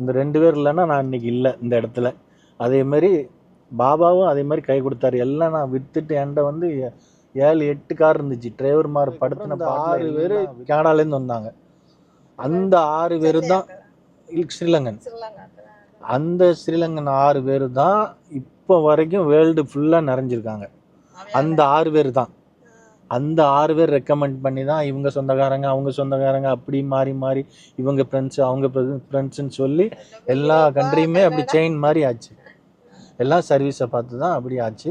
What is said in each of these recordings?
இந்த ரெண்டு பேர் இல்லைன்னா நான் இன்னைக்கு இல்லை இந்த இடத்துல. அதே மாதிரி பாபாவும் அதே மாதிரி கை கொடுத்தாரு. எல்லாம் நான் வித்துட்டு என்கிட்ட வந்து ஏழு எட்டு கார் இருந்துச்சு. டிரைவர் மாதிரி படுத்தின ஆறு பேர் கனடாலேருந்து வந்தாங்க. அந்த ஆறு பேர் தான் ஸ்ரீலங்கன். அந்த ஸ்ரீலங்கன் ஆறு பேர் தான் இப்போ வரைக்கும் வேர்ல்டு ஃபுல்லாக நிறைஞ்சிருக்காங்க. அந்த ஆறு பேர் தான். அந்த ஆறு பேர் ரெக்கமெண்ட் பண்ணி தான் இவங்க சொந்தக்காரங்க அவங்க சொந்தக்காரங்க அப்படி மாறி மாறி இவங்க ஃப்ரெண்ட்ஸ் அவங்க ஃப்ரெண்ட்ஸ்னு சொல்லி எல்லா கண்ட்ரியுமே அப்படி செயின் மாதிரி ஆச்சு. எல்லாம் சர்வீஸை பார்த்து தான் அப்படி ஆச்சு.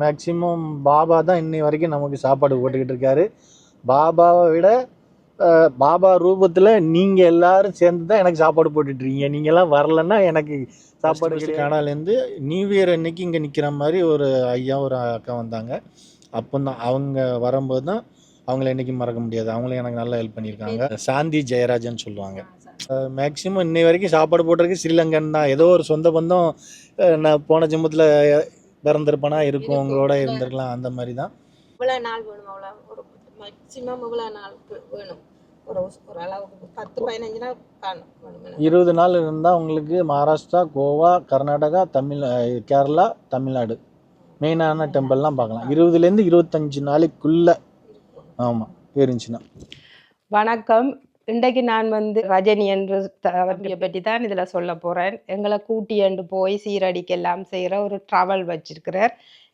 மேக்சிமம் பாபா தான் இன்னை வரைக்கும் நமக்கு சாப்பாடு போட்டுக்கிட்டு இருக்காரு. பாபாவை விட பாபா ரூபத்தில் நீங்கள் எல்லாரும் சேர்ந்து தான் எனக்கு சாப்பாடு போட்டுட்டு இருக்கீங்க. நீங்கள்லாம் வரலன்னா எனக்கு சாப்பாடு கனாலேருந்து நியூ இயர் அன்னைக்கு இங்கே நிற்கிற மாதிரி ஒரு ஐயா ஒரு அக்கா வந்தாங்க. அப்போ தான் அவங்க வரும்போது தான் அவங்கள என்னைக்கு மறக்க முடியாது. அவங்களும் எனக்கு நல்லா ஹெல்ப் பண்ணியிருக்காங்க. சாந்தி ஜெயராஜன் சொல்லுவாங்க. மேக்ஸிமம் இன்னை வரைக்கும் சாப்பாடு போட்டிருக்கு ஸ்ரீலங்கன் தான். ஏதோ ஒரு சொந்த பந்தம் நான் போன ஜென்மத்தில் பிறந்திருப்பேனா இருக்கும் உங்களோட இருந்திருக்கலாம். அந்த மாதிரி தான் இவ்வளோ நாள் வேணும் அவ்வளோ ஒரு மேக்ஸிமம் இவ்வளோ நாளுக்கு வேணும். ஒரு ஒரு அளவுக்கு பத்து பதினஞ்சு நாள் காணும் வேணும் எனக்கு. இருபது நாள் இருந்தால் உங்களுக்கு மகாராஷ்டிரா கோவா கர்நாடகா தமிழ் கேரளா தமிழ்நாடு. மெயினான டெம்பிள்லாம் பார்க்கலாம். இருபதுலேருந்து இருபத்தஞ்சு நாளைக்குள்ளே ஆமாம் இருந்துச்சுன்னா வணக்கம். இன்றைக்கு நான் வந்து ரஜினி என்று தவறியை பற்றி தான் இதில் சொல்ல போகிறேன் எங்களை கூட்டி என்று போய் சீரடிக்கு எல்லாம் செய்கிற ஒரு ட்ராவல் வச்சிருக்கிறார்.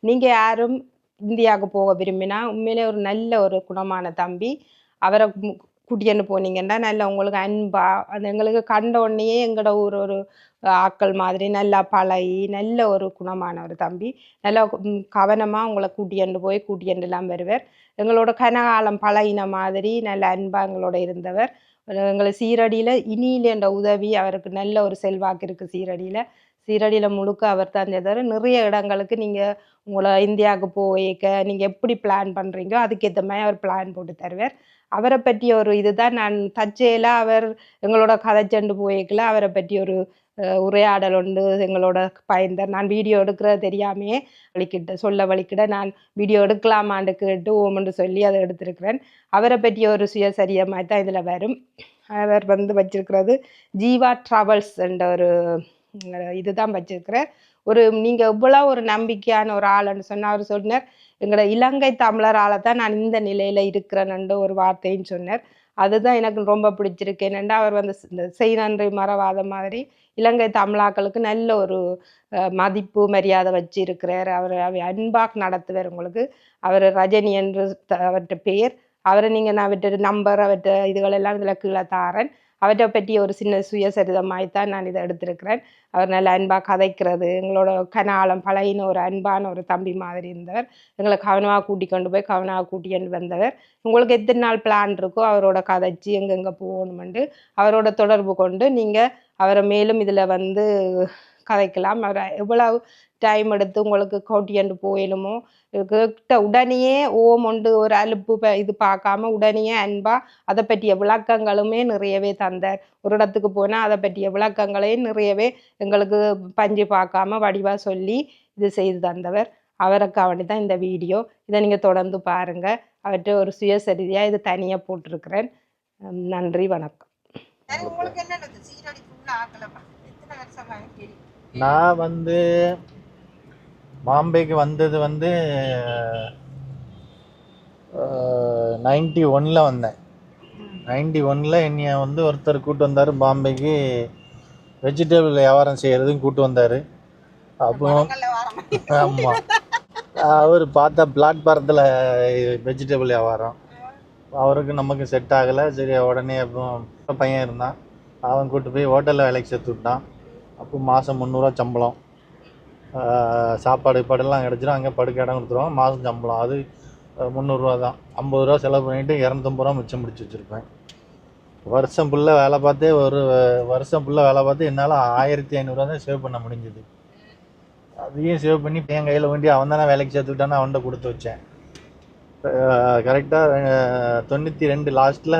நீங்கள் யாரும் இந்தியாவுக்கு போக விரும்பினா உண்மையிலே ஒரு நல்ல ஒரு குணமான தம்பி. அவரை மு- போனீங்கன்னா நல்லா உங்களுக்கு அன்பா அது எங்களுக்கு கண்ட உடனேயே எங்களோட ஊர் ஒரு ஆக்கள் மாதிரி நல்லா பழகி நல்ல ஒரு குணமான ஒரு தம்பி. நல்லா கவனமாக உங்களை கூட்டியண்டு போய் கூட்டியண்டுலாம் வருவர். வருவார் எங்களோட கனகாலம் பழகின மாதிரி நல்ல அன்பா எங்களோட இருந்தவர். எங்களை சீரடியில் இனியில என்ற உதவி அவருக்கு நல்ல ஒரு செல்வாக்கு இருக்குது சீரடியில். சீரடியில் முழுக்க அவர் தான் செய்தார். நிறைய இடங்களுக்கு நீங்கள் உங்களை இந்தியாவுக்கு போயிக்க நீங்கள் எப்படி பிளான் பண்ணுறீங்கோ அதுக்கேற்ற மாதிரி அவர் பிளான் போட்டு தருவார். அவரை பற்றி ஒரு இதுதான். நான் தச்சையில் அவர் எங்களோட கதைச்சண்டு போயிக்கல. அவரை பற்றி ஒரு உரையாடல் உண்டு எங்களோட பயந்தார். நான் வீடியோ எடுக்கிறது தெரியாமையே வலிக்கிட்ட சொல்ல வலிக்கிட நான் வீடியோ எடுக்கலாமான்னு கேட்டு ஓமென்று சொல்லி அதை எடுத்திருக்கிறேன். அவரை பற்றி ஒரு சுயசரியமாக தான் இதில் வரும். அவர் வந்து வச்சிருக்கிறது ஜீவா ட்ராவல்ஸ் என்ற ஒரு இதுதான் வச்சிருக்கிறேன் ஒரு நீங்கள் இவ்வளோ ஒரு நம்பிக்கையான ஒரு ஆளுன்னு சொன்னால் அவர் சொன்னார் எங்களோட இலங்கை தமிழரால் தான் நான் இந்த நிலையில் இருக்கிறேன்னு ஒரு வார்த்தைன்னு சொன்னார். அதுதான் எனக்கு ரொம்ப பிடிச்சிருக்கு. என்னென்னா அவர் வந்து இந்த செய் நன்றி மறவாத மாதிரி இலங்கை தமிழாக்களுக்கு நல்ல ஒரு மதிப்பு மரியாதை வச்சு இருக்கிறார் அவர் அன்பாக நடத்துவார் உங்களுக்கு. அவர் ரஜினி என்று த- அவர்கிட்ட பெயர் அவரை நீங்கள் நான் அவர்கிட்ட நம்பர் அவர்கிட்ட இதுகளெல்லாம் இதில் கீழே தாரேன். அவற்றை பற்றி ஒரு சின்ன சுயசரிதமாய் தான் நான் இதை எடுத்திருக்கிறேன். அவர் நல்ல அன்பாக கதைக்கிறது எங்களோட கனாலம் பழகின ஒரு அன்பான ஒரு தம்பி மாதிரி இருந்தவர். எங்களை கவனமாக கூட்டி கொண்டு போய் கவனமாக கூட்டிட்டு வந்தவர். உங்களுக்கு எத்தனை நாள் பிளான் இருக்கோ அவரோட கதைச்சி எங்கெங்கே போகணுமெண்டு அவரோட தொடர்பு கொண்டு நீங்கள் அவரை மேலும் இதில் வந்து கதைக்கலாம். அவர் எவ்வளவு டைம் எடுத்து உங்களுக்கு கூட்டிட்டு போயிடுமோ கிட்ட உடனேயே ஓம் உண்டு ஒரு அலுப்பு இது பார்க்காம உடனேயே அன்பா அதை பற்றிய விளக்கங்களுமே நிறையவே தந்தார். ஒரு இடத்துக்கு போனால் அதை பற்றிய விளக்கங்களையும் நிறையவே எங்களுக்கு பஞ்சு பார்க்காம வடிவாக சொல்லி இது செய்து தந்தவர். அவருக்கு அவனி தான் இந்த வீடியோ. இதை நீங்கள் தொடர்ந்து பாருங்கள் அவர்கிட்ட ஒரு சுயசரிதியாக இது தனியாக போட்டிருக்கிறேன். நன்றி வணக்கம்? நான் வந்து பாம்பேக்கு வந்தது வந்து நைன்டி ஒன்னில் வந்தேன். நைன்டி ஒன்னில் என்னைய வந்து ஒருத்தர் கூட்டு வந்தார் பாம்பேக்கு வெஜிடபிள் வியாபாரம் செய்கிறதுக்கும் கூட்டு வந்தார். அப்போ படங்கள்ல வர மாதிரி. ஆமாம் அவர் பார்த்தா பிளாட்பாரத்தில் வெஜிடபிள் வியாபாரம். அவருக்கு நமக்கு செட் ஆகலை. சரி உடனே அப்போ பையன் இருந்தான். அவன் கூட்டு போய் ஹோட்டலில் வேலைக்கு சேர்த்து விட்டான். அப்போ மாதம் முந்நூறுரூவா சம்பளம். சாப்பாடு பாடெல்லாம் கிடச்சிரும் அங்கே படுக்க இடம் கொடுத்துருவாங்க. மாதம் சம்பளம். அது முந்நூறுரூவா தான். ஐம்பது ரூபா செலவு பண்ணிவிட்டு இரநூத்தம்பது ரூபா மிச்சம் பிடிச்சி வச்சுருப்பேன். வருஷம் ஃபுல்லாக வேலை பார்த்தே ஒரு வருஷம் ஃபுல்லாக வேலை பார்த்து என்னால் ஆயிரத்தி ஐநூறுரூவா தான் சேவ் பண்ண முடிஞ்சது. அதையும் சேவ் பண்ணி என் கையில் வேண்டி அவன் தானே வேலைக்கு சேர்த்துக்கிட்டான்னு அவன்கிட்ட கொடுத்து வச்சேன். கரெக்டாக தொண்ணூற்றி ரெண்டு லாஸ்ட்டில்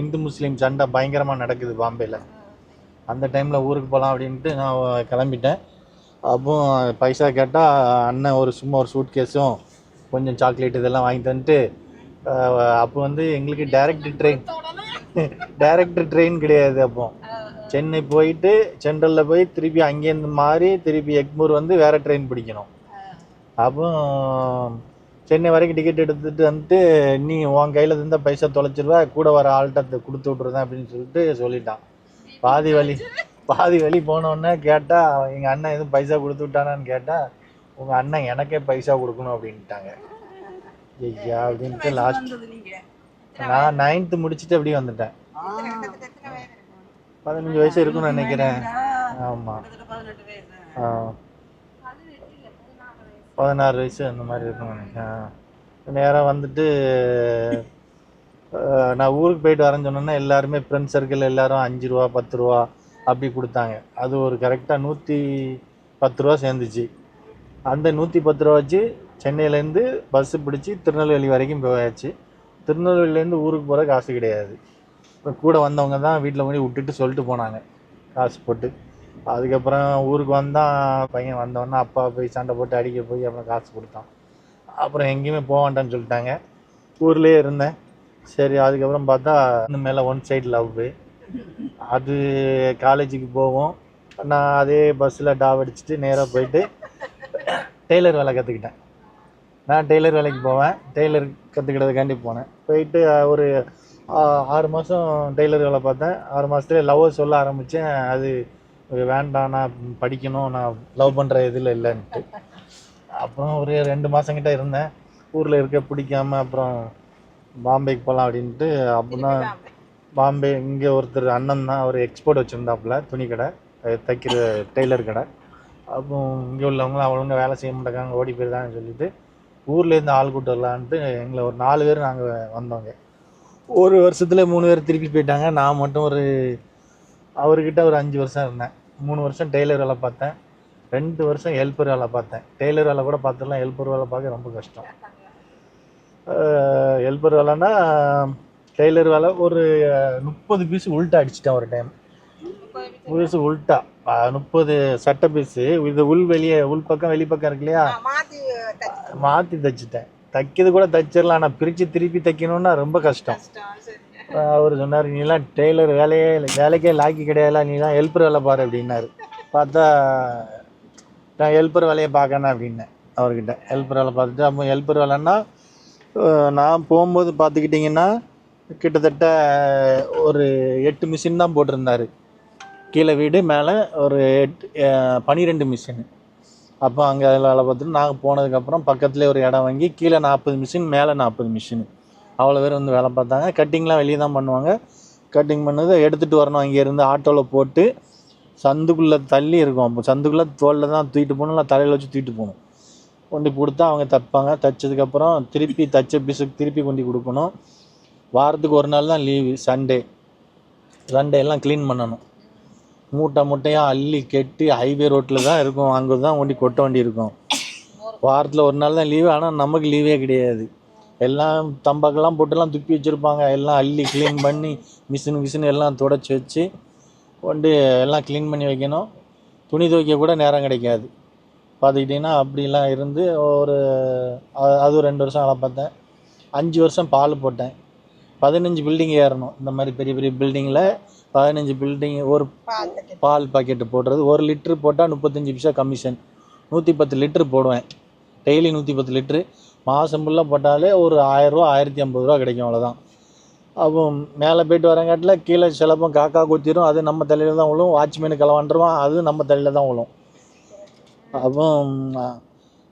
இந்து முஸ்லீம் சண்டை பயங்கரமாக நடக்குது பாம்பேயில் அந்த டைமில் ஊருக்கு போகலாம் அப்படின்ட்டு நான் கிளம்பிட்டேன். அப்போ பைசா கேட்டால் அண்ணன் ஒரு சும்மா ஒரு சூட் கேஸும் கொஞ்சம் சாக்லேட் இதெல்லாம் வாங்கி தந்துட்டு அப்போ வந்து எங்களுக்கு டைரக்ட் ட்ரெயின் டைரக்ட் ட்ரெயின் கிடையாது அப்போ. சென்னை போயிட்டு சென்ட்ரலில் போய் திருப்பி அங்கேருந்து மாறி திருப்பி எக்மூர் வந்து வேறு ட்ரெயின் பிடிக்கணும். அப்போ சென்னை வரைக்கும் டிக்கெட் எடுத்துகிட்டு வந்துட்டு நீ உன் கையில் இருந்தால் பைசா தொலைச்சிருவா கூட வர ஆள்கிட்ட கொடுத்து விட்ருதேன் அப்படின்னு சொல்லிட்டு சொல்லிட்டான். பாதி வழி பாதி வழி போனோடனே கேட்டால் எங்கள் அண்ணன் எதுவும் பைசா கொடுத்து விட்டானான்னு கேட்டால் உங்கள் அண்ணன் எனக்கே பைசா கொடுக்கணும் அப்படின்ட்டாங்க. ஐயா அப்படின்ட்டு லாஸ்ட் நான் நைன்த்து முடிச்சுட்டு அப்படியே வந்துட்டேன். பதினஞ்சு வயசு இருக்கும்னு நினைக்கிறேன். ஆமாம் ஆ. பதினாறு வயசு அந்த மாதிரி இருக்கும்னு நினைக்கிறேன். நேராக வந்துட்டு நான் ஊருக்கு போயிட்டு வரேன்னு சொன்னேன்னா எல்லாருமே ஃப்ரெண்ட்ஸ் சர்க்கிள் எல்லாரும் அஞ்சு ரூபா பத்து ரூபா அப்படி கொடுத்தாங்க. அது ஒரு கரெக்டாக நூற்றி பத்து ரூபா சேர்ந்துச்சு. அந்த நூற்றி பத்து ரூபா வச்சு சென்னையிலேருந்து பஸ்ஸு பிடிச்சி திருநெல்வேலி வரைக்கும் போயாச்சு. திருநெல்வேலியிலேருந்து ஊருக்கு போகிற காசு கிடையாது. இப்போ கூட வந்தவங்க தான் வீட்டில் போய் விட்டுட்டு சொல்லிட்டு போனாங்க. காசு போட்டு. அதுக்கப்புறம் ஊருக்கு வந்தான் பையன் வந்தவொடனே அப்பா போய் சண்டை போட்டு அடிக்க போய் அப்புறம் காசு கொடுத்தான். அப்புறம் எங்கேயுமே போக வேண்டாம்னு சொல்லிட்டாங்க. ஊர்லேயே இருந்தேன். சரி அதுக்கப்புறம் பார்த்தா இந்த மேலே ஒன் சைடு லவ்வு அது காலேஜுக்கு போவோம். நான் அதே பஸ்ஸில் டாப் அடிச்சுட்டு நேராக போயிட்டு டெய்லர் வேலை கற்றுக்கிட்டேன் நான் டெய்லர் வேலைக்கு போவேன். டெய்லர் கற்றுக்கிட்டதுக்காண்டி போனேன். போயிட்டு ஒரு ஆறு மாதம் டெய்லர் வேலை பார்த்தேன். ஆறு மாதத்துல லவ் சொல்ல ஆரம்பித்தேன் அது வேண்டாம் நான் படிக்கணும். நான் லவ் பண்ணுற இதில் இல்லைன்ட்டு. அப்புறம் ஒரு ரெண்டு மாதங்கிட்ட இருந்தேன். ஊரில் இருக்க பிடிக்காம அப்புறம் பாம்பேக்கு போகலாம் அப்படின்ட்டு அப்போ பாம்பே இங்கே ஒருத்தர் அண்ணன் தான் அவர் எக்ஸ்போர்ட் வச்சுருந்தாப்புல துணி கடை தைக்கிற டெய்லர் கடை. அப்போ இங்கே உள்ளவங்களும் அவளுங்க வேலை செய்ய மாட்டேங்காங்க ஓடி போயிருந்தாங்கன்னு சொல்லிட்டு ஊர்லேருந்து ஆள் கூட்டு வரலான்ட்டு எங்களை ஒரு நாலு பேர் நாங்கள் வந்தோங்க. ஒரு வருஷத்தில் மூணு பேர் திருப்பி போயிட்டாங்க. நான் மட்டும் ஒரு அவர்கிட்ட ஒரு அஞ்சு வருஷம் இருந்தேன். மூணு வருஷம் டெய்லர் வேலை பார்த்தேன். ரெண்டு வருஷம் ஹெல்ப்பர் வேலை பார்த்தேன். டெய்லர் வேலை கூட பார்த்துடலாம். ஹெல்ப்பர் வேலை பார்க்க ரொம்ப கஷ்டம். ஹெல்ப்பர் வேலைன்னா டெய்லர் வேலை ஒரு முப்பது பீஸ் உள்ட்டா அடிச்சிட்டேன் ஒரு டைம் பீஸ் உள்ட்டா முப்பது சட்டை பீஸு இது உள் வெளியே உள் பக்கம் வெளி பக்கம் இருக்கு இல்லையா? மாற்றி தைச்சிட்டேன். தைக்கிறது கூட தைச்சிடலாம் ஆனால் பிரித்து திருப்பி தைக்கணும்னா ரொம்ப கஷ்டம். அவர் சொன்னார் நீலாம் டெய்லர் வேலையே இல்லை வேலைக்கே லாக்கி கிடையாதுல நீலாம் ஹெல்ப்பர் வேலை பாரு அப்படின்னாரு. பார்த்தா நான் ஹெல்ப்பர் வேலையை பார்க்கணும் அப்படின்னேன் அவர்கிட்ட. ஹெல்ப்பர் வேலை பார்த்துட்டு அப்போ ஹெல்ப்பர் வேலைன்னா நான் போகும்போது பார்த்துக்கிட்டிங்கன்னா கிட்டத்தட்ட ஒரு எட்டு மிஷின் தான் போட்டிருந்தார். கீழே வீடு மேலே ஒரு எட்டு பனிரெண்டு மிஷின் அப்போ அங்கே அதில் வேலை பார்த்துட்டு நாங்கள் போனதுக்கப்புறம் பக்கத்துலேயே ஒரு இடம் வாங்கி கீழே நாற்பது மிஷின் மேலே நாற்பது மிஷின் அவ்வளோ பேர் வந்து வேலை பார்த்தாங்க. கட்டிங்லாம் வெளியே தான் பண்ணுவாங்க. கட்டிங் பண்ணது எடுத்துகிட்டு வரணும். அங்கேருந்து ஆட்டோவில் போட்டு சந்துக்குள்ளே தள்ளி இருக்கும். அப்போ சந்துக்குள்ளே தோளில் தான் தூக்கிட்டு போகணும். இல்லை தலையில் வச்சு தூக்கிட்டு போகணும். கொண்டு கொடுத்தா அவங்க தைப்பாங்க. தைச்சதுக்கப்புறம் திருப்பி தைச்ச பிசுக்கு திருப்பி கொண்டு கொடுக்கணும். வாரத்துக்கு ஒரு நாள் தான் லீவு சண்டே சண்டே எல்லாம் க்ளீன் பண்ணணும். மூட்டை மூட்டையாக அள்ளி கெட்டி ஹைவே ரோட்டில் தான் இருக்கும். அங்கே தான் கொண்டு கொட்ட வேண்டி இருக்கும். வாரத்தில் ஒரு நாள் தான் லீவு ஆனால் நமக்கு லீவே கிடையாது. எல்லாம் தம்பாக்கெல்லாம் போட்டுலாம் துப்பி வச்சுருப்பாங்க. எல்லாம் அள்ளி க்ளீன் பண்ணி மிஷின் மிஷின் எல்லாம் தொடச்சி வச்சு கொண்டு எல்லாம் க்ளீன் பண்ணி வைக்கணும். துணி துவைக்க கூட நேரம் கிடைக்காது. பார்த்துக்கிட்டிங்கன்னா அப்படிலாம் இருந்து ஒரு அது ரெண்டு வருஷம் வேலை பார்த்தேன். அஞ்சு வருஷம் பால் போட்டேன். பதினஞ்சு பில்டிங் ஏறணும். இந்த மாதிரி பெரிய பெரிய பில்டிங்கில் பதினஞ்சு பில்டிங் ஒரு பால் பாக்கெட்டு போடுறது. ஒரு லிட்ரு போட்டால் முப்பத்தஞ்சு பைசா கமிஷன் நூற்றி பத்து லிட்ரு போடுவேன். டெய்லி நூற்றி பத்து லிட்ரு மாதம் ஃபுல்லாக போட்டாலே ஒரு ஆயிரரூவா ஆயிரத்தி ஐம்பது ரூபா கிடைக்கும் அவ்வளோதான் அப்போ மேலே போயிட்டு வரங்காட்டில் கீழே சிலப்பம் காக்கா கொத்திரும். அது நம்ம தலையில் தான் விழும் வாட்ச்மேனு களவாண்டுருவான் அது நம்ம தலையில் தான் விழும் அப்போ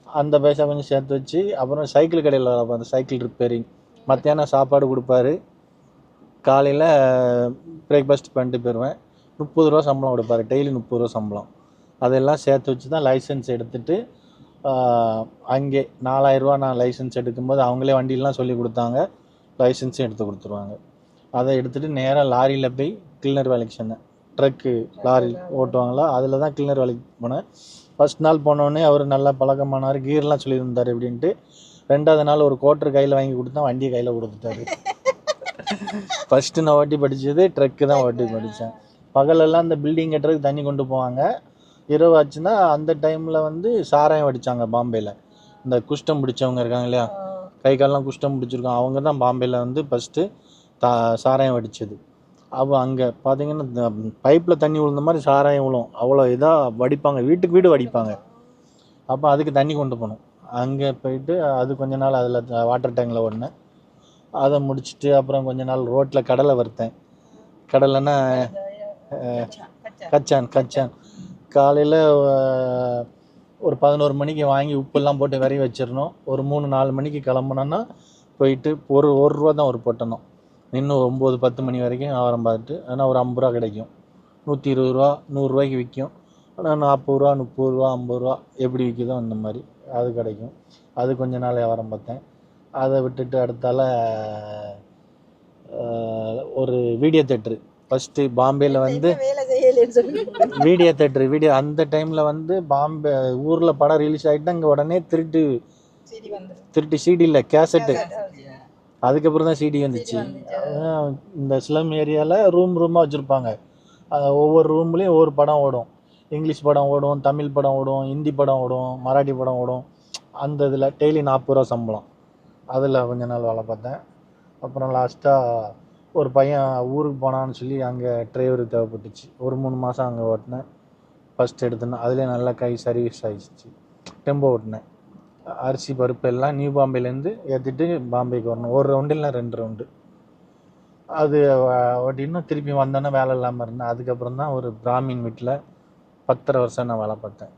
அந்த பைசா கொஞ்சம் சேர்த்து வச்சு அப்புறம் சைக்கிள் கடையில் பார்த்தேன் சைக்கிள் ரிப்பேரிங் மத்தியானம் சாப்பாடு கொடுப்பாரு. காலையில் பிரேக்ஃபாஸ்ட் பண்ணிட்டு போயிடுவேன் முப்பது ரூபா சம்பளம் கொடுப்பாரு. டெய்லி முப்பது ரூபா சம்பளம். அதெல்லாம் சேர்த்து வச்சு தான் லைசன்ஸ் எடுத்துகிட்டு அங்கே நாலாயிரரூவா நான் லைசன்ஸ் எடுக்கும்போது அவங்களே வண்டியெலாம் சொல்லி கொடுத்தாங்க. லைசன்ஸும் எடுத்து கொடுத்துருவாங்க. அதை எடுத்துகிட்டு நேராக லாரியில் போய் கிளினர் வேலைக்கு சொன்னேன் ட்ரக்கு லாரி ஓட்டுவாங்களா அதில் தான் கிளினர் வேலைக்கு போனேன். ஃபஸ்ட் நாள் போனோடனே அவர் நல்லா பழக்கமானார் கீர்லாம் சொல்லியிருந்தார் அப்படின்ட்டு. ரெண்டாவது நாள் ஒரு கோட்டர் கையில் வாங்கி கொடுத்தா வண்டியை கையில் கொடுத்துட்டாரு. ஃபஸ்ட்டு நான் ஓட்டி படித்தது ட்ரக்கு தான் ஓட்டி படித்தேன் பகலெல்லாம் இந்த பில்டிங் கட்டுறதுக்கு தண்ணி கொண்டு போவாங்க. இரவு ஆச்சுன்னா அந்த டைமில் வந்து சாராயம் அடித்தாங்க பாம்பேயில் இந்த குஷ்டம் பிடிச்சவங்க இருக்காங்க இல்லையா? கை காலெலாம் குஷ்டம் பிடிச்சிருக்கோம். அவங்க தான் பாம்பேயில் வந்து ஃபஸ்ட்டு தா சாராயம் அடித்தது அப்போ அங்கே பார்த்தீங்கன்னா பைப்பில் தண்ணி விழுந்த மாதிரி சாராயம் விழும். அவ்வளோ இதாக வடிப்பாங்க. வீட்டுக்கு வீடு வடிப்பாங்க. அப்போ அதுக்கு தண்ணி கொண்டு போகணும் அங்கே போயிட்டு அது கொஞ்ச நாள் அதில் வாட்டர் டேங்கில் ஓடினேன் அதை முடிச்சுட்டு அப்புறம் கொஞ்ச நாள் ரோட்டில் கடலை வறுத்தேன். கடலைன்னா கச்சான் கச்சான். காலையில் ஒரு பதினோரு மணிக்கு வாங்கி உப்பெல்லாம் போட்டு விரைய வச்சிடணும். ஒரு மூணு நாலு மணிக்கு கிளம்புனோன்னா போயிட்டு ஒரு ஒரு ரூபா தான் ஒரு பொட்டணும். இன்னும் ஒம்பது பத்து மணி வரைக்கும் வியாபாரம் பார்த்துட்டு ஆனால் ஒரு ஐம்பது ரூபா கிடைக்கும். நூற்றி இருபது ரூபா நூறுரூவாய்க்கு விற்கும் ஆனால் நாற்பது ரூபா முப்பது ரூபா ஐம்பது ரூபா எப்படி விற்கிதோ அந்த மாதிரி. அது கிடைக்கும். அது கொஞ்ச நாள் வியாபாரம் பார்த்தேன். அதை விட்டுட்டு அடுத்தால ஒரு வீடியோ தேட்ரு ஃபஸ்ட்டு பாம்பேயில் வந்து வீடியோ தேட்டர் வீடியோ. அந்த டைமில் வந்து பாம்பே ஊரில் படம் ரிலீஸ் ஆகிட்டு அங்கே உடனே திருட்டு திருட்டு சிடி இல்லை கேசட்டு அதுக்கப்புறம் தான் சிடி வந்துச்சு. இந்த ஸ்லம் ஏரியாவில் ரூம் ரூமாக வச்சுருப்பாங்க. ஒவ்வொரு ரூம்லேயும் ஒவ்வொரு படம் ஓடும். இங்கிலீஷ் படம் ஓடும் தமிழ் படம் ஓடும் ஹிந்தி படம் ஓடும் மராட்டி படம் ஓடும். அந்த இதில் டெய்லி நாற்பது ரூபா சம்பளம். அதில் கொஞ்ச நாள் வேலை பார்த்தேன். அப்புறம் லாஸ்ட்டாக ஒரு பையன் ஊருக்கு போனான்னு சொல்லி அங்கே டிரைவர் தேவைப்பட்டுச்சு. ஒரு மூணு மாதம் அங்கே ஓட்டினேன். ஃபஸ்ட் எடுத்தேன். அதுலேயே நல்லா கை சர்வீஸ் ஆகிடுச்சு டெம்போ ஓட்டினேன். அரிசி பருப்பு எல்லாம் நியூ பாம்பேலேருந்து ஏற்றிட்டு பாம்பேக்கு வரணும். ஒரு ரவுண்டு இல்லை ரெண்டு ரவுண்டு அது ஓட்டின்னு திருப்பி வந்தோன்னே வேலை இல்லாமல் இருந்தேன். அதுக்கப்புறம் தான் ஒரு பிராமின் வீட்டில் பத்தரை வருஷம் நான் வேலை பார்த்தேன்.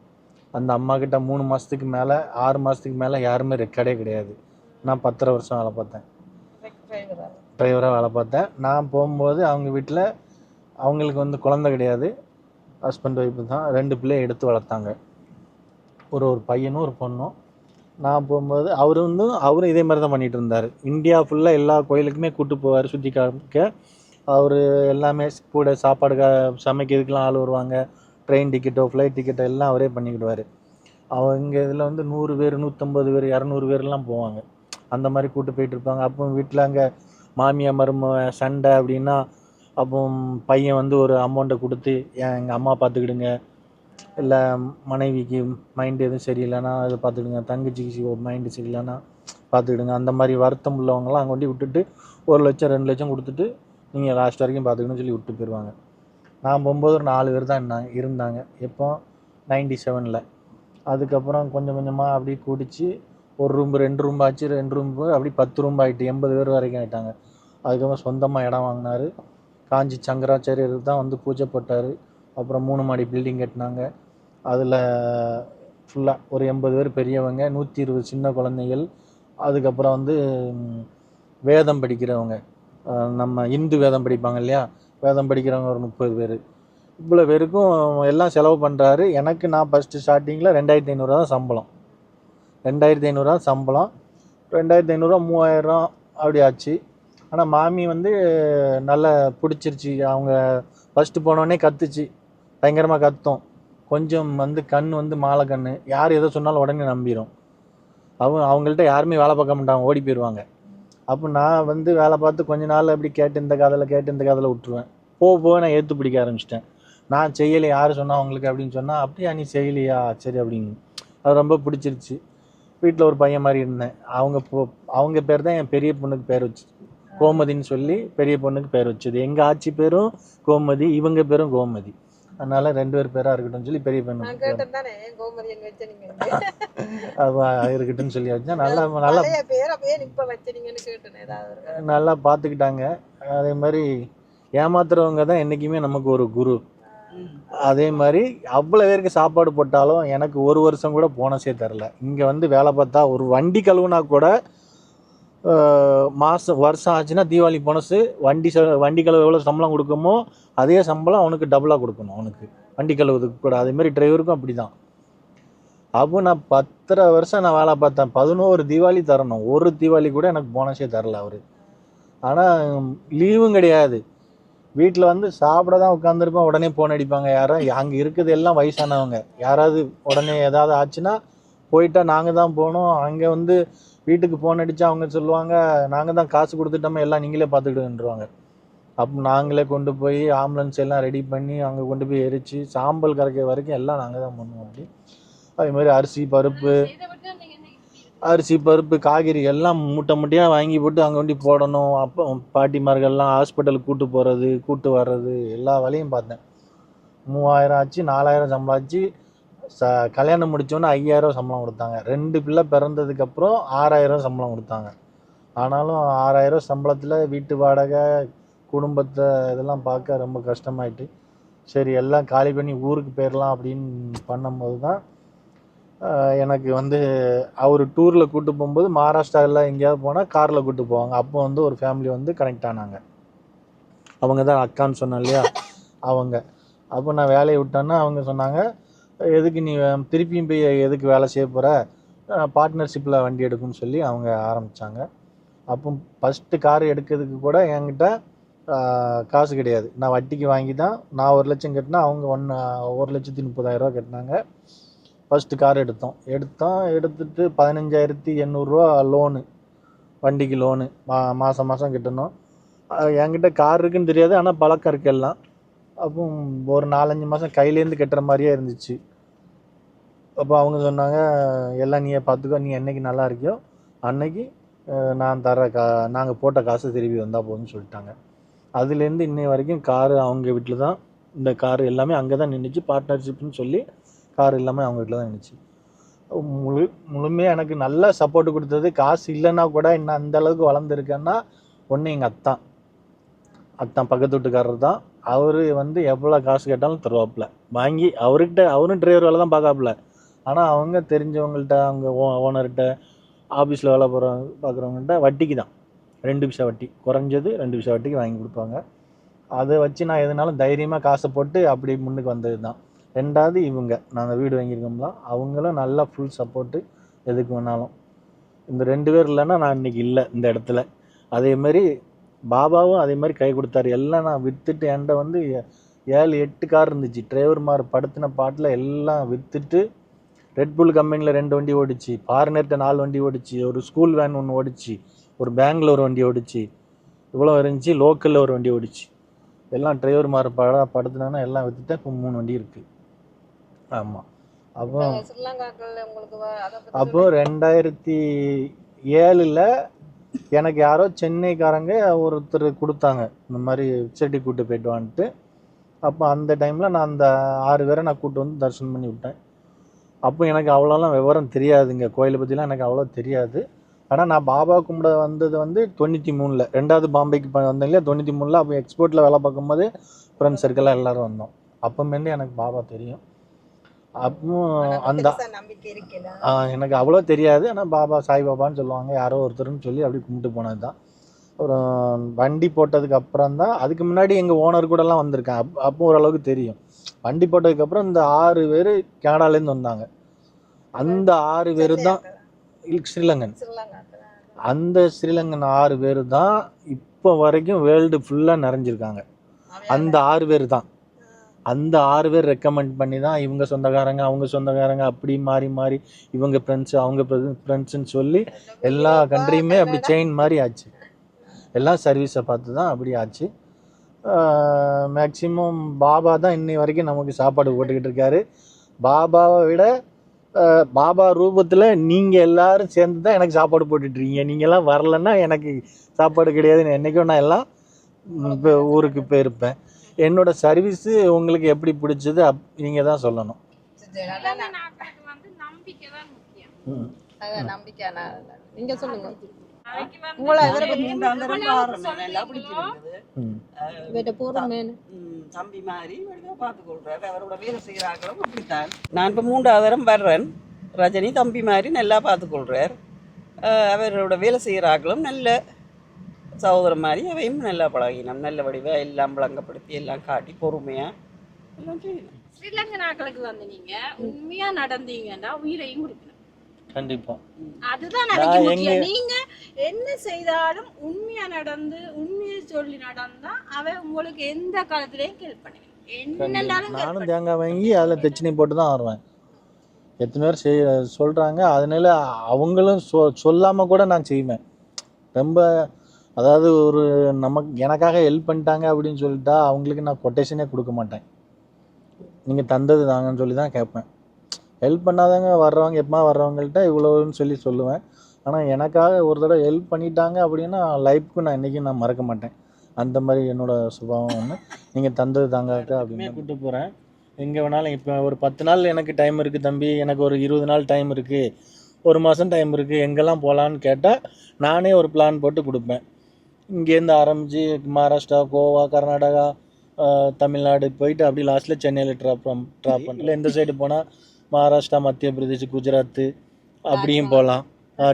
அந்த அம்மா கிட்ட மூணு மாதத்துக்கு மேலே ஆறு மாதத்துக்கு மேலே யாருமே ரெக்கார்டே கிடையாது. நான் பத்தரை வருஷம் வேலை பார்த்தேன். டிரைவராக வேலை பார்த்தேன். நான் போகும்போது அவங்க வீட்டில் அவங்களுக்கு வந்து குழந்தை கிடையாது. ஹஸ்பண்ட் ஒய்ஃபு தான். ரெண்டு பிள்ளையை எடுத்து வளர்த்தாங்க. ஒரு ஒரு பையனும் ஒரு பொண்ணும். நான் போகும்போது அவர் வந்து அவரும் இதே மாதிரி தான் பண்ணிகிட்டு இருந்தார். இந்தியா ஃபுல்லாக எல்லா கோயிலுக்குமே கூட்டு போவார் சுற்றி காமிக்க. அவர் எல்லாமே கூட சாப்பாடு க- சமைக்கிறதுக்கெலாம் ஆள் வருவாங்க. ட்ரெயின் டிக்கெட்டோ ஃப்ளைட் டிக்கெட்டோ எல்லாம் அவரே பண்ணிக்கிடுவார். அவங்க இதில் வந்து நூறு பேர் நூற்றம்பது பேர் இரநூறு பேர்லாம் போவாங்க. அந்த மாதிரி கூப்பிட்டு போயிட்டு இருப்பாங்க. அப்போ வீட்டில் அங்கே மாமியார் மரும சண்டை அப்படின்னா அப்போ பையன் வந்து ஒரு அமௌண்ட்டை கொடுத்து எங்கள் அம்மா பார்த்துக்கிடுங்க இல்லை மனைவிக்கு மைண்டு எதுவும் சரியில்லைன்னா அதை பார்த்துக்கிடுங்க தங்கச்சிக்கு மைண்டு சரியில்லைன்னா பார்த்துக்கிடுங்க அந்த மாதிரி வருத்தம் உள்ளவங்களாம் அங்கே கொண்டு விட்டுட்டு ஒரு லட்சம் ரெண்டு லட்சம் கொடுத்துட்டு நீங்கள் லாஸ்ட் வரைக்கும் பார்த்துக்கணும்னு சொல்லி விட்டு போயிடுவாங்க நான் போகும்போது ஒரு நாலு பேர் தான் இருந்தாங்க இருந்தாங்க. எப்போ? நைன்டி செவனில். அதுக்கப்புறம் கொஞ்சம் கொஞ்சமாக அப்படியே கூடிச்சு ஒரு ரூம் ரெண்டு ரூம் ஆச்சு ரெண்டு ரூம் அப்படி பத்து ரூம் ஆகிட்டு எண்பது பேர் வரைக்கும் ஆகிட்டாங்க அதுக்கப்புறம் சொந்தமாக இடம் வாங்கினார். காஞ்சி சங்கராச்சாரியர் தான் வந்து பூஜை போட்டார். அப்புறம் மூணு மாடி பில்டிங் கட்டினாங்க. அதில் ஃபுல்லாக ஒரு எண்பது பேர் பெரியவங்க நூற்றி இருபது சின்ன குழந்தைகள். அதுக்கப்புறம் வந்து வேதம் படிக்கிறவங்க. நம்ம இந்து வேதம் படிப்பாங்க இல்லையா? வேதம் படிக்கிறவங்க ஒரு முப்பது பேர். இவ்வளோ பேருக்கும் எல்லாம் செலவு பண்ணுறாரு எனக்கு நான் ஃபஸ்ட்டு ஸ்டார்டிங்கில் ரெண்டாயிரத்தி ஐநூறுரூவா தான் சம்பளம். ரெண்டாயிரத்தி ஐநூறுரூவா சம்பளம். ரெண்டாயிரத்தி ஐநூறுரூவா மூவாயிரம் அப்படி ஆச்சு. ஆனால் மாமி வந்து நல்லா பிடிச்சிருச்சு. அவங்க ஃபஸ்ட்டு போனோடனே கத்துச்சு. பயங்கரமாக கத்தும். கொஞ்சம் வந்து கண் வந்து மாலை கண் யார் எதை சொன்னாலும் உடனே நம்பிடும் அவங்க அவங்கள்ட்ட யாருமே வேலை பார்க்க மாட்டாங்க. ஓடி போயிடுவாங்க அப்போ நான் வந்து வேலை பார்த்து கொஞ்ச நாள் அப்படி கேட்டு இந்த காதில் கேட்டு இந்த காதில் விட்டுருவேன். போக போக நான் ஏற்று பிடிக்க ஆரம்பிச்சிட்டேன். நான் செய்யலை யார் சொன்னால் அவங்களுக்கு அப்படின்னு சொன்னால் அப்படியா நீ செய்யலையா? சரி அப்படின்னு. அது ரொம்ப பிடிச்சிருச்சு. வீட்டில் ஒரு பையன் மாதிரி இருந்தேன். அவங்க போ அவங்க பேர் தான் என் பெரிய பொண்ணுக்கு பேர் வச்சு கோமதின்னு சொல்லி பெரிய பொண்ணுக்கு பேர் வச்சது. எங்கள் ஆட்சி பேரும் கோமதி இவங்க பேரும் கோமதி. அதனால ரெண்டு பேர் பேராக இருக்கட்டும்னு சொல்லி பெரிய பேர் வச்ச அது இருக்கட்டும்னு சொல்லி வச்சேன். நல்லா நல்லா பேர் நல்லா பார்த்துக்கிட்டாங்க அதே மாதிரி ஏமாத்துறவங்க தான் என்றைக்குமே நமக்கு ஒரு குரு. அதே மாதிரி அவ்வளோ பேருக்கு சாப்பாடு போட்டாலும் எனக்கு ஒரு வருஷம் கூட போனஸே தரல. இங்கே வந்து வேலை பார்த்தா ஒரு வண்டி கழுவுனா கூட மாதம் வருஷம் ஆச்சுன்னா தீபாவளி போனஸு வண்டி ச வண்டி கழுவு எவ்வளோ சம்பளம் கொடுக்குமோ அதே சம்பளம் அவனுக்கு டபுளாக கொடுக்கணும் அவனுக்கு. வண்டி கழுவுறதுக்கு கூட. அதேமாரி டிரைவருக்கும் அப்படி தான் அப்போ நான் பத்தரை வருஷம் நான் வேலை பார்த்தேன். பதினோரு தீபாவளி தரணும். ஒரு தீபாவளி கூட எனக்கு போனஸே தரல அவர். ஆனால் லீவும் கிடையாது. வீட்டில் வந்து சாப்பிட தான் உட்காந்துருப்பேன் உடனே ஃபோன் அடிப்பாங்க. யாரோ அங்கே இருக்குது எல்லாம் வயசானவங்க. யாராவது உடனே ஏதாவது ஆச்சுன்னா போயிட்டா நாங்கள் தான் போகணும். அங்கே வந்து வீட்டுக்கு ஃபோன் அடித்தா அவங்க சொல்லுவாங்க நாங்கள் தான் காசு கொடுத்துட்டோமே எல்லாம் நீங்களே பார்த்துக்கிட்டுருவாங்க அப்போ நாங்களே கொண்டு போய் ஆம்புலன்ஸ் எல்லாம் ரெடி பண்ணி அங்கே கொண்டு போய் எரிச்சு சாம்பல் கரைக்க வரைக்கும் எல்லாம் நாங்கள் தான் பண்ணுவோம் அப்படி. அதே மாதிரி அரிசி பருப்பு அரிசி பருப்பு காய்கறி எல்லாம் மூட்டை மூட்டையாக வாங்கி போட்டு அங்கே கொண்டு போடணும். அப்போ பாட்டிமார்கள்லாம் ஹாஸ்பிட்டலுக்கு கூட்டு போகிறது கூட்டு வர்றது எல்லா வேலையும் பார்த்தேன். மூவாயிரம் ஆச்சு நாலாயிரம் சம்பளாச்சு ச கல்யாணம் முடித்தோன்னே ஐயாயிரம் சம்பளம் கொடுத்தாங்க. ரெண்டு பிள்ளை பிறந்ததுக்கப்புறம் ஆறாயிரம் சம்பளம் கொடுத்தாங்க. ஆனாலும் ஆறாயிரம் சம்பளத்தில் வீட்டு வாடகை குடும்பத்தை இதெல்லாம் பார்க்க ரொம்ப கஷ்டமாயிட்டு சரி எல்லாம் காலி பண்ணி ஊருக்கு போயிடலாம் அப்படின்னு பண்ணும்போது தான் எனக்கு வந்து அவர் டூரில் கூப்பிட்டு போகும்போது மகாராஷ்டிராவில் எங்கேயாவது போனால் காரில் கூப்பிட்டு போவாங்க. அப்போ வந்து ஒரு ஃபேமிலி வந்து கனெக்ட் ஆனாங்க. அவங்க தான் அக்கான்னு சொன்னேன் இல்லையா? அவங்க. அப்போ நான் வேலையை விட்டேன்னா அவங்க சொன்னாங்க எதுக்கு நீ திருப்பியும் போய் எதுக்கு வேலை செய்ய போகிற பார்ட்னர்ஷிப்பில் வண்டி எடுக்குன்னு சொல்லி அவங்க ஆரம்பித்தாங்க அப்போ ஃபஸ்ட்டு கார் எடுக்கிறதுக்கு கூட என்கிட்ட காசு கிடையாது. நான் வட்டிக்கு வாங்கி தான் நான் ஒரு லட்சம் கட்டினா அவங்க ஒன்று ஒரு லட்சத்தி முப்பதாயிரரூவா கட்டினாங்க. ஃபஸ்ட்டு கார் எடுத்தோம். எடுத்தோம் எடுத்துட்டு பதினஞ்சாயிரத்தி எண்ணூறுரூவா லோனு வண்டிக்கு லோனு மா மாதம் மாதம் கட்டணும். என்கிட்ட கார் இருக்குன்னு தெரியாது ஆனால் பழக்கம் இருக்கு எல்லாம். அப்போ ஒரு நாலஞ்சு மாதம் கையிலேருந்து கட்டுற மாதிரியே இருந்துச்சு. அப்போ அவங்க சொன்னாங்க எல்லாம் நீயே பார்த்துக்கோ நீ என்னைக்கு நல்லா இருக்கியோ அன்னைக்கு நான் தர கா நாங்கள் போட்ட காசு திருப்பி வந்தால் போதும்னு சொல்லிட்டாங்க. அதுலேருந்து இன்னை வரைக்கும் காரு அவங்க வீட்டில் தான் இந்த காரு எல்லாமே அங்கே தான் நின்றுச்சு பார்ட்னர்ஷிப்னு சொல்லி கார் எல்லாமே அவங்க வீட்டில் தான் நின்றுச்சு முழு முழுமையாக எனக்கு நல்ல சப்போர்ட் கொடுத்தது காசு இல்லைன்னா கூட இன்னும் அந்த அளவுக்கு வளர்ந்துருக்கேன்னா ஒன்று எங்கள் அத்தான். அத்தான் பக்கத்து வீட்டுக்காரர் தான். அவர் வந்து எவ்வளோ காசு கேட்டாலும் தருவாப்பில். வாங்கி அவர்கிட்ட அவரும் டிரைவர் வேலை தான் பார்க்காப்புல ஆனால் அவங்க தெரிஞ்சவங்கள்ட்ட அவங்க ஓ ஓனர்கிட்ட ஆஃபீஸில் வேலை போகிறவங்க பார்க்குறவங்கள்ட்ட வட்டிக்கு தான். ரெண்டு பைசா வட்டி. குறைஞ்சது ரெண்டு பைசா வட்டிக்கு வாங்கி கொடுப்பாங்க. அதை வச்சு நான் எதுனாலும் தைரியமாக காசை போட்டு அப்படி முன்னுக்கு வந்தது தான் ரெண்டாவது இவங்க. நாங்கள் வீடு வாங்கியிருக்கோம்ல அவங்களும் நல்லா ஃபுல் சப்போர்ட்டு எதுக்கு வேணாலும். இந்த ரெண்டு பேர் இல்லைன்னா நான் இன்னைக்கு இல்லை இந்த இடத்துல. அதே மாதிரி பாபாவும் அதே மாதிரி கை கொடுத்தாரு. எல்லாம் நான் விற்றுட்டு என்கிட்ட வந்து ஏ- ஏழு எட்டு கார் இருந்துச்சு. டிரைவர் மார் படுத்தின பாட்டில் எல்லாம் விற்றுட்டு ரெட்புல் கம்பெனியில் ரெண்டு வண்டி ஓடிச்சு. ஃபாரினர்கிட்ட நாலு வண்டி ஓடிச்சு. ஒரு ஸ்கூல் வேன் ஒன்று ஓடிச்சு. ஒரு பேங்க்ல ஒரு வண்டி ஓடிச்சு. இவ்வளோ இருந்துச்சு. லோக்கலில் ஒரு வண்டி ஓடிச்சு. எல்லாம் டிரைவர் மார் பட படுத்தினா எல்லாம் விற்றுட்டேன் இப்போ மூணு வண்டி இருக்குது ஆமாம் அப்போ அப்போ ரெண்டாயிரத்தி ஏழில் எனக்கு யாரோ சென்னைக்காரங்க ஒருத்தர் கொடுத்தாங்க. இந்த மாதிரி செட்டி கூட்டு போயிட்டு வந்துட்டு அப்போ அந்த டைமில் நான் அந்த ஆறு பேரை நான் கூட்டு வந்து தரிசனம் பண்ணி விட்டேன். அப்போ எனக்கு அவ்வளோலாம் விவரம் தெரியாதுங்க. கோயிலை பற்றிலாம் எனக்கு அவ்வளோ தெரியாது. ஆனால் நான் பாபா கும்பிட வந்தது வந்து தொண்ணூற்றி மூணில் ரெண்டாவது பாம்பேக்கு வந்தேன் இல்லையா? தொண்ணூற்றி மூணில் அப்போ எக்ஸ்போர்ட்டில் வேலை பார்க்கும்போது ஃப்ரெண்ட்ஸ் சர்க்கிளாக எல்லோரும் வந்தோம். அப்போமேருந்து எனக்கு பாபா தெரியும். அப்போ அந்த எனக்கு அவ்வளோ தெரியாது. ஆனால் பாபா சாய்பாபான்னு சொல்லுவாங்க. யாரோ ஒருத்தர்னு சொல்லி அப்படி கும்பிட்டு போனது தான் அப்புறம் வண்டி போட்டதுக்கு அப்புறம் தான் அதுக்கு முன்னாடி எங்கள் ஓனர் கூடலாம் வந்திருக்கேன். அப் அப்போ ஓரளவுக்கு தெரியும். வண்டி போட்டதுக்கப்புறம் இந்த ஆறு பேர் கனடாலேருந்து வந்தாங்க. அந்த ஆறு பேர் தான் ஸ்ரீலங்கன். அந்த ஸ்ரீலங்கன் ஆறு பேர் தான் இப்போ வரைக்கும் வேர்ல்டு ஃபுல்லாக நிறைஞ்சிருக்காங்க. அந்த ஆறு பேர் தான். அந்த ஆறு பேர் ரெக்கமெண்ட் பண்ணி தான் இவங்க சொந்தக்காரங்க அவங்க சொந்தக்காரங்க அப்படி மாறி மாறி இவங்க ஃப்ரெண்ட்ஸ் அவங்க ஃப்ரெண்ட்ஸ்னு சொல்லி எல்லா கண்ட்ரியுமே அப்படி செயின் மாதிரி ஆச்சு. எல்லாம் சர்வீஸை பார்த்து தான் அப்படி ஆச்சு. மேக்சிமம் பாபா தான் இன்னை வரைக்கும் நமக்கு சாப்பாடு போட்டுக்கிட்டு இருக்காரு. பாபாவை விட பாபா ரூபத்தில் நீங்கள் எல்லாரும் சேர்ந்து தான் எனக்கு சாப்பாடு போட்டுட்ருக்கீங்க நீங்கள்லாம் வரலன்னா எனக்கு சாப்பாடு கிடையாதுன்னு என்றைக்கும் நான் எல்லாம் இப்போ ஊருக்கு போயிருப்பேன். என்னோட சர்வீஸு உங்களுக்கு எப்படி பிடிச்சது? அப் நீங்கள் தான் சொல்லணும். நம்பிக்கை தான் முக்கியம். ம். அதான் நம்பிக்கையான உங்களை இவரை பத்தி தம்பி மாதிரி பார்த்து கொள்றாரு அவரோட வேலை செய்கிறார்களும் அப்படித்தான். நான் இப்போ மூன்றாவது தரம் வர்றேன். ரஜினி தம்பி மாதிரி நல்லா பார்த்து கொள்றார் அவரோட வேலை செய்கிறார்களும் நல்ல சகோதரன் மாதிரி அவையும் நல்லா பழகினோம். நல்ல வடிவா எல்லாம் விளங்கப்படுத்தி எல்லாம் காட்டி பொறுமையா எல்லாம் செய்யணும். ஸ்ரீலங்கா நாட்களுக்கு வந்து நீங்க உண்மையா நடந்தீங்கன்னா உயிரையும் கொடுக்கணும். கண்டிப்பாக அதுதான் எங்க- நீங்க என்ன செய்தாலும் உண்மையா நடந்து உண்மையை சொல்லி நடந்தா அவன் உங்களுக்கு எந்த காலத்திலயும் பண்ணுவேன் help நானும் தேங்காய் வாங்கி அதில் தட்சிணை போட்டு தான் வருவேன் எத்தனை பேர் செய் சொல்கிறாங்க அதனால அவங்களும் சொ சொல்லாமல் கூட நான் செய்வேன். ரொம்ப அதாவது ஒரு நமக்கு எனக்காக ஹெல்ப் பண்ணிட்டாங்க அப்படின்னு சொல்லிட்டா அவங்களுக்கு நான் கொட்டேஷனே கொடுக்க மாட்டேன். நீங்கள் தந்தது தாங்கன்னு சொல்லி தான் கேட்பேன். ஹெல்ப் பண்ணாதவங்க வர்றவங்க எப்பமா வர்றவங்கள்ட்ட இவ்வளோன்னு சொல்லி சொல்லுவேன். ஆனால் எனக்காக ஒரு தடவை ஹெல்ப் பண்ணிட்டாங்க அப்படின்னா லைஃப்க்கு நான் என்றைக்கும் நான் மறக்க மாட்டேன். அந்த மாதிரி என்னோட சுபாவம் ஒன்று நீங்கள் தந்தது தாங்க அப்படின்னு. கூப்பிட்டு போகிறேன் எங்கே வேணாலும் இப்போ ஒரு பத்து நாள் எனக்கு டைம் இருக்குது தம்பி. எனக்கு ஒரு இருபது நாள் டைம் இருக்குது ஒரு மாதம் டைம் இருக்குது எங்கெல்லாம் போகலான்னு கேட்டால் நானே ஒரு பிளான் போட்டு கொடுப்பேன். இங்கேருந்து ஆரம்பித்து மகாராஷ்டிரா கோவா கர்நாடகா தமிழ்நாடு போயிட்டு அப்படி லாஸ்ட்டில் சென்னையில் ட்ராப் ட்ராப் பண்ணி இல்லை இந்த சைடு போனால் மகாராஷ்டிரா மத்திய பிரதேஷ் குஜராத்து அப்படியும் போகலாம்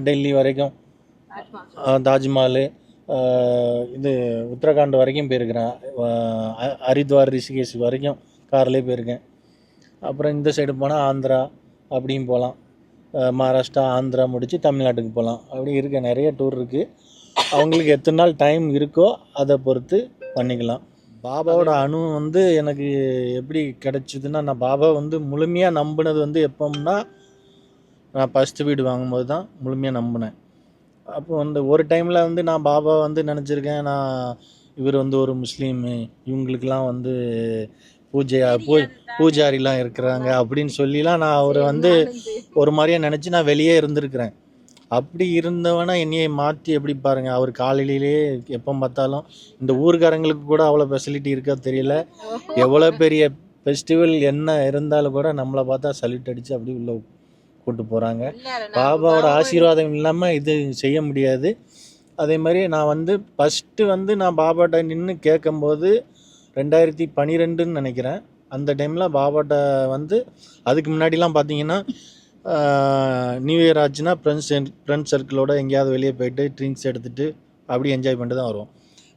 டெல்லி வரைக்கும். தாஜ்மஹால் இது உத்தரகாண்ட் வரைக்கும் போயிருக்கிறேன். ஹரித்வார் ரிஷிகேஷ் வரைக்கும் கார்லேயே போயிருக்கேன். அப்புறம் இந்த சைடு போனால் ஆந்திரா அப்படியும் போகலாம் மகாராஷ்டிரா ஆந்திரா முடித்து தமிழ்நாட்டுக்கு போகலாம் அப்படி இருக்க. நிறைய டூர் இருக்குது அவங்களுக்கு எத்தனை நாள் டைம் இருக்கோ அதை பொறுத்து பண்ணிக்கலாம். பாபாவோட அணு வந்து எனக்கு எப்படி கிடைச்சிதுன்னா நான் பாபா வந்து முழுமையாக நம்பினது வந்து எப்போம்னா நான் ஃபஸ்ட்டு வீடு வாங்கும்போது தான் முழுமையாக நம்பினேன். அப்போ வந்து ஒரு டைமில் வந்து நான் பாபா வந்து நினச்சிருக்கேன் நான் இவர் வந்து ஒரு முஸ்லீமு இவங்களுக்கெல்லாம் வந்து பூஜையா பூ பூஜாரிலாம் இருக்கிறாங்க அப்படின்னு சொல்லிலாம் நான் அவரை வந்து ஒரு மாதிரியா நினச்சி நான் வெளியே இருந்திருக்கிறேன். அப்படி இருந்தவனா என்னையை மாற்றி எப்படி பாருங்கள் அவர் காலையிலே எப்போ பார்த்தாலும் இந்த ஊர்க்காரங்களுக்கு கூட அவ்வளோ ஃபெசிலிட்டி இருக்கா தெரியல. எவ்வளோ பெரிய ஃபெஸ்டிவல் என்ன இருந்தாலும் கூட நம்மளை பார்த்தா சல்யூட் அடித்து அப்படி உள்ள கூட்டு போகிறாங்க பாபாவோட ஆசீர்வாதம் இல்லாமல் இது செய்ய முடியாது. அதே மாதிரி நான் வந்து ஃபஸ்ட்டு வந்து நான் பாபாட்ட நின்று கேட்கும்போது ரெண்டாயிரத்தி பன்னிரெண்டுன்னு நினைக்கிறேன். அந்த டைமில் பாபாட்ட வந்து அதுக்கு முன்னாடிலாம் பார்த்தீங்கன்னா நியூ இயர் ஆச்சுன்னா ஃப்ரெண்ட்ஸ் ஃப்ரெண்ட்ஸ் சர்க்கிளோட எங்கேயாவது வெளியே போயிட்டு ட்ரிங்க்ஸ் எடுத்துகிட்டு அப்படி என்ஜாய் பண்ணிட்டு தான் வருவோம்.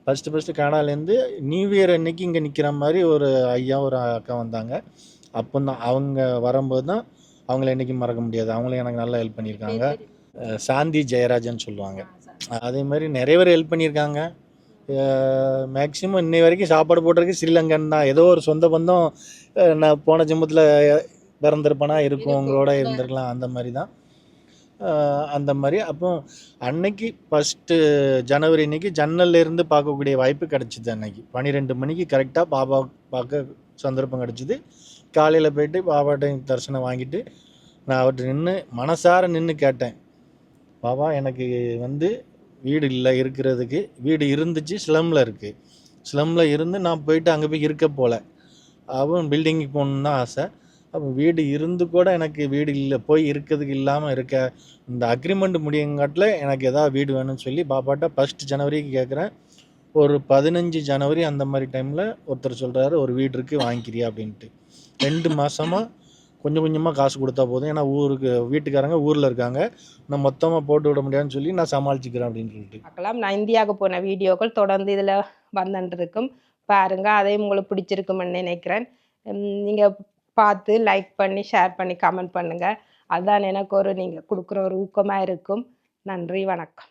ஃபஸ்ட்டு ஃபஸ்ட்டு கனடாலேருந்து நியூ இயர் அன்னைக்கு இங்கே நிற்கிற மாதிரி ஒரு ஐயா ஒரு அக்கா வந்தாங்க. அப்போ தான் அவங்க வரும்போது தான் அவங்கள என்றைக்கும் மறக்க முடியாது. அவங்களும் எனக்கு நல்லா ஹெல்ப் பண்ணியிருக்காங்க. சாந்தி ஜெயராஜன் சொல்லுவாங்க. அதே மாதிரி நிறைய பேர் ஹெல்ப் பண்ணியிருக்காங்க. மேக்ஸிமம் இன்னை வரைக்கும் சாப்பாடு போட்டிருக்கு ஸ்ரீலங்கன் தான். ஏதோ ஒரு சொந்த பந்தம். நான் போன ஜென்மத்தில் பிறந்திருப்பேனா இருக்கும் உங்களோட இருந்திருக்கலாம் அந்த மாதிரி தான் அந்த மாதிரி. அப்போ அன்னைக்கு ஃபஸ்ட்டு ஜனவரி அன்னைக்கு ஜன்னல்ல இருந்து பார்க்கக்கூடிய வாய்ப்பு கிடச்சிது அன்னைக்கு. பன்னிரெண்டு மணிக்கு கரெக்டாக பாபா பார்க்க சந்தர்ப்பம் கிடச்சிது. காலையில் போயிட்டு பாபாட்ட தரிசனம் வாங்கிட்டு நான் அவர்கிட்ட நின்று மனசார நின்று கேட்டேன். பாபா எனக்கு வந்து வீடு இல்லை இருக்கிறதுக்கு. வீடு இருந்துச்சு ஸ்லம்மில் இருக்குது ஸ்லம்மில் இருந்து நான் போயிட்டு அங்கே போய் இருக்க போல. அவன் பில்டிங்குக்கு போகணுன்னு தான் ஆசை. அப்போ வீடு இருந்து கூட எனக்கு வீடு இல்லை போய் இருக்கிறதுக்கு இல்லாமல் இருக்க. இந்த அக்ரிமெண்ட் முடியங்காட்டில் எனக்கு எதாவது வீடு வேணும்னு சொல்லி பாப்பாட்ட ஃபஸ்ட் ஜனவரிக்கு கேட்குறேன் ஒரு பதினஞ்சு ஜனவரி அந்த மாதிரி டைமில் ஒருத்தர் சொல்கிறாரு ஒரு வீடு இருக்குது வாங்கிக்கிறியா? அப்படின்ட்டு. ரெண்டு மாதமாக கொஞ்சம் கொஞ்சமாக காசு கொடுத்தா போதும். ஏன்னா ஊருக்கு வீட்டுக்காரங்க ஊரில் இருக்காங்க. நான் மொத்தமாக போட்டு விட முடியாதுன்னு சொல்லி நான் சமாளிச்சுக்கிறேன் அப்படின்னு சொல்லிட்டு. பார்க்கலாம். நான் இந்தியாவுக்கு போன வீடியோக்கள் தொடர்ந்து இதில் வந்துட்டு இருக்கும். பாருங்க அதையும் உங்களுக்கு பிடிச்சிருக்குமென்னு நினைக்கிறேன். நீங்கள் பார்த்து லைக் பண்ணி ஷேர் பண்ணி கமெண்ட் பண்ணுங்கள் அதுதான் எனக்கு ஒரு நீங்கள் கொடுக்குற ஒரு ஊக்கமாக இருக்கும். நன்றி வணக்கம்.